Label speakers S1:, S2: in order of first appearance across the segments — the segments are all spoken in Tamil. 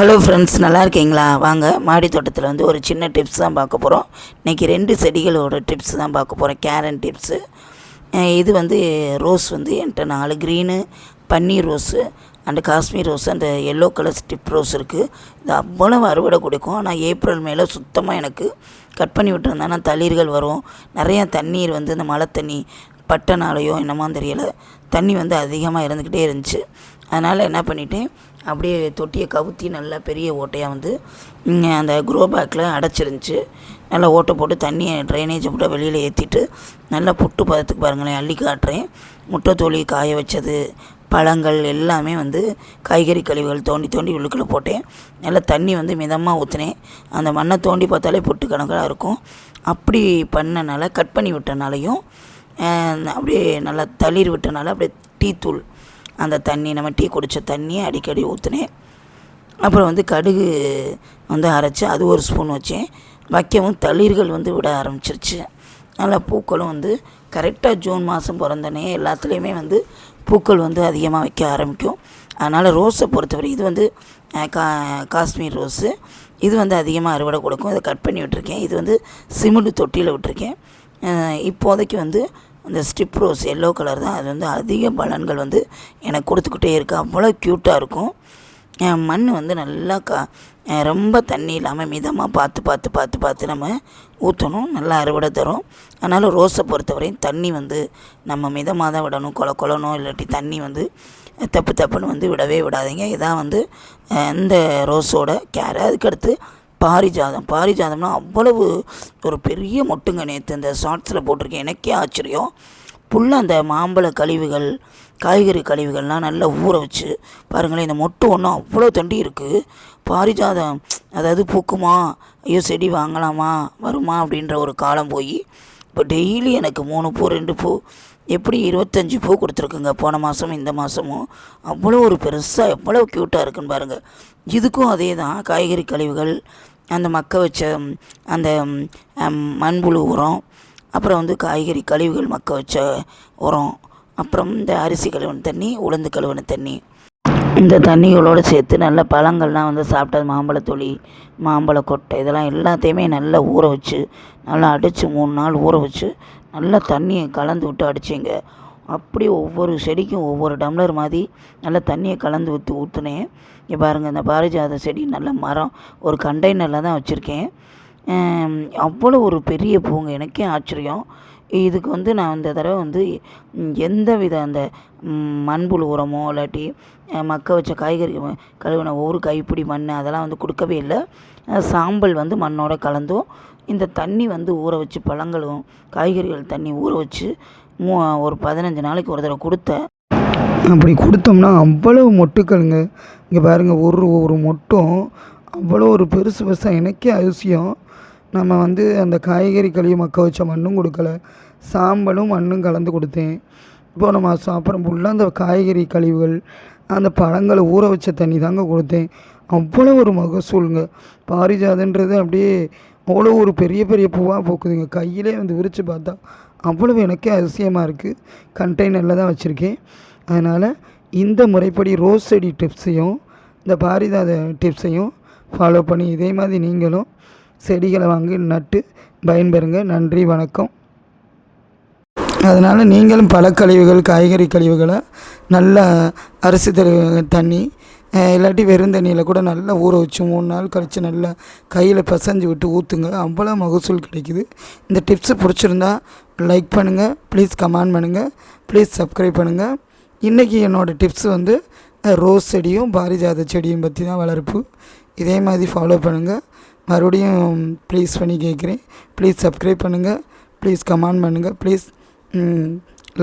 S1: ஹலோ ஃப்ரெண்ட்ஸ் நல்லா இருக்கீங்களா வாங்க மாடி தோட்டத்தில் வந்து ஒரு சின்ன டிப்ஸ் தான் பார்க்க போகிறோம் இன்றைக்கி ரெண்டு செடிகளோட டிப்ஸ் தான் பார்க்க போகிறோம் கேரன் டிப்ஸு இது வந்து ரோஸ் வந்து என்கிட்ட நாலு க்ரீனு பன்னீர் ரோஸு அண்டு காஷ்மீர் ரோஸ் அந்த எல்லோ கலர் ஸ்டிப் ரோஸ் இருக்குது இது அவ்வளவு அறுவடை கொடுக்கும். ஆனால் ஏப்ரல் மேலே சுத்தமாக எனக்கு கட் பண்ணி விட்டுருந்தேன்னா தளிர்கள் வரும். நிறையா தண்ணீர் வந்து இந்த மழை தண்ணி பட்டனாலையோ என்னமோ தெரியலை. தண்ணி வந்து அதிகமாக இருந்துக்கிட்டே இருந்துச்சு. அதனால் என்ன பண்ணிட்டேன் அப்படியே தொட்டியை கவுத்தி நல்லா பெரிய ஓட்டையாக வந்து அந்த குரோ பேக்கில் அடைச்சிருந்துச்சு. நல்லா ஓட்டை போட்டு தண்ணியை ட்ரைனேஜ் போட்டு வெளியில் ஏற்றிட்டு நல்லா புட்டு பதத்துக்கு பாருங்களேன் அள்ளி காட்டுறேன். முட்டை தோலி காய வச்சது பழங்கள் எல்லாமே வந்து காய்கறி கழிவுகள் தோண்டி தோண்டி உள்ளுக்குள்ளே போட்டேன். நல்லா தண்ணி வந்து மிதமாக ஊற்றினேன் அந்த மண்ணை தோண்டி பார்த்தாலே புட்டு கணக்காக இருக்கும். அப்படி பண்ணனால கட் பண்ணி விட்டனாலையும் அப்படியே நல்லா தளிர் விட்டனால அப்படியே டீ தூள் அந்த தண்ணி நம்ம டீ குடித்த தண்ணியை அடிக்கடி ஊற்றினேன் அப்புறம் வந்து கடுகு வந்து அரைச்சி அது ஒரு ஸ்பூன் வச்சேன். வைக்கவும் தளிர்கள் வந்து விட ஆரம்பிச்சிருச்சு. நல்லா பூக்களும் வந்து கரெக்டாக ஜூன் மாதம் பிறந்தனே எல்லாத்துலேயுமே வந்து பூக்கள் வந்து அதிகமாக வைக்க ஆரம்பிக்கும். அதனால் ரோஸை பொறுத்தவரை இது வந்து கா காஷ்மீர் ரோஸு. இது வந்து அதிகமாக அறுவடை கொடுக்கும். இதை கட் பண்ணி விட்டுருக்கேன். இது வந்து சிமிண்டு தொட்டியில் விட்டுருக்கேன். இப்போதைக்கு வந்து அந்த ஸ்டிப் ரோஸ் எல்லோ கலர் தான். அது வந்து அதிக பலன்கள் வந்து எனக்கு கொடுத்துக்கிட்டே இருக்குது அவ்வளோ க்யூட்டாக இருக்கும். மண் வந்து நல்லா கா ரொம்ப தண்ணி இல்லாமல் மிதமாக பார்த்து பார்த்து பார்த்து பார்த்து நம்ம ஊற்றணும் நல்லா அறுவடை தரும். அதனால் ரோஸை பொறுத்தவரையும் தண்ணி வந்து நம்ம மிதமாக தான் விடணும். கொல கொலணும் இல்லாட்டி தண்ணி வந்து தப்பு தப்புன்னு வந்து விடவே விடாதீங்க. இதான் வந்து இந்த ரோஸோட கேர். அதுக்கடுத்து பாரிஜாதம். பாரிஜாதம்னா அவ்வளவு ஒரு பெரிய மொட்டுங்க நேற்று இந்த ஷார்ட்ஸில் போட்டிருக்கேன். எனக்கே ஆச்சரியம். ஃபுல்லாக அந்த மாம்பழ கழிவுகள் காய்கறி கழிவுகள்லாம் நல்லா ஊற வச்சு பாருங்களேன் இந்த மொட்டு ஒன்றும் அவ்வளோ தண்டி இருக்குது பாரிஜாதம் அதாவது பூக்குமா ஐயோ செடி வாங்கலாமா வருமா அப்படின்ற ஒரு காலம் போய் இப்போ டெய்லி எனக்கு மூணு பூ ரெண்டு பூ எப்படி இருபத்தஞ்சி பூ கொடுத்துருக்குங்க? போன மாதமும் இந்த மாதமும் அவ்வளோ ஒரு பெருசாக எவ்வளோ க்யூட்டாக இருக்குன்னு பாருங்கள் இதுக்கும் அதே தான். காய்கறி கழிவுகள் அந்த மக்க வச்ச அந்த மண்புழு உரம் அப்புறம் வந்து காய்கறி கழிவுகள் மக்க வச்ச உரம் அப்புறம் இந்த அரிசி கழுவின தண்ணி உளுந்து கழுவின தண்ணி. இந்த தண்ணிகளோடு சேர்த்து நல்ல பழங்கள்லாம் வந்து சாப்பிட்டது மாம்பழத்தொளி மாம்பழ கொட்டை இதெல்லாம் எல்லாத்தையுமே நல்லா ஊற வச்சு நல்லா அடித்து மூணு நாள் ஊற வச்சு நல்லா தண்ணியை கலந்து விட்டு அடிச்சிங்க. அப்படி ஒவ்வொரு செடிக்கும் ஒவ்வொரு டம்ளர் மாதிரி நல்லா தண்ணியை கலந்து ஊற்றி ஊற்றுனேன் இங்கே பாருங்கள் இந்த பாரிஜாத செடி நல்ல மரம் ஒரு கண்டெய்னரில் தான் வச்சுருக்கேன். அவ்வளோ ஒரு பெரிய பூங்க. எனக்கே ஆச்சரியம். இதுக்கு வந்து நான் இந்த தடவை வந்து எந்த வித அந்த மண்புழு உரமோ இல்லாட்டி மக்க வச்ச காய்கறி கழுவின ஒரு கைப்பிடி மண் அதெல்லாம் வந்து கொடுக்கவே இல்லை. சாம்பல் வந்து மண்ணோட கலந்தும் இந்த தண்ணி வந்து ஊற வச்சு பழங்களும் காய்கறிகள் தண்ணி ஊற வச்சு மூ ஒரு பதினஞ்சு நாளைக்கு ஒரு தடவை கொடுத்தேன்.
S2: அப்படி கொடுத்தோம்னா அவ்வளவு மொட்டுக்களுங்க. இங்கே பாருங்கள் ஒரு ஒரு மொட்டும் அவ்வளோ ஒரு பெருசு பெருசாக எனக்கே அதிசயம். நம்ம வந்து அந்த காய்கறி கழிவு மக்க வச்ச மண்ணும் கொடுக்கல. சாம்பலும் மண்ணும் கலந்து கொடுத்தேன். இப்போது நம்ம சாப்பிட்ற ஃபுல்லாக அந்த காய்கறி கழிவுகள் அந்த பழங்களை ஊற வச்ச தண்ணி தாங்க கொடுத்தேன். அவ்வளோ ஒரு மகசூலுங்க. பாரிஜாதன்றது அப்படியே அவ்வளோ ஒரு பெரிய பெரிய பூவாக பூக்குதுங்க. கையிலே வந்து விரித்து பார்த்தா அவ்வளவு எனக்கே அதிசயமாக இருக்குது கண்டெய்னரில் தான் வச்சுருக்கேன். அதனால் இந்த முறைப்படி ரோஸ் செடி டிப்ஸையும் இந்த பாரிஜாத டிப்ஸையும் ஃபாலோ பண்ணி இதே மாதிரி நீங்களும் செடிகளை வாங்கி நட்டு பயன்பெறுங்க. நன்றி வணக்கம். அதனால் நீங்களும் பல கழிவுகள் காய்கறி கழிவுகளை நல்லா அரிசி தண்ணி இல்லாட்டி வெறும் தண்ணியில் கூட நல்லா ஊற வச்சு மூணு நாள் கழித்து நல்லா கையில் பிசைஞ்சு விட்டு ஊற்றுங்க அவ்வளோ மகசூல் கிடைக்குது. இந்த டிப்ஸு பிடிச்சிருந்தா லைக் பண்ணுங்கள் ப்ளீஸ் கமெண்ட் பண்ணுங்கள் ப்ளீஸ் சப்ஸ்கிரைப் பண்ணுங்கள் இன்றைக்கி என்னோடய டிப்ஸ் வந்து ரோஸ் செடியும் பாரிஜாத செடியும் பற்றி தான் வளர்ப்பு. இதே மாதிரி ஃபாலோ பண்ணுங்கள் மறுபடியும் ப்ளீஸ் பண்ணி கேட்குறேன். ப்ளீஸ் சப்ஸ்கிரைப் பண்ணுங்கள் ப்ளீஸ் கமெண்ட் பண்ணுங்கள் ப்ளீஸ்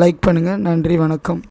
S2: லைக் பண்ணுங்கள் நன்றி வணக்கம்.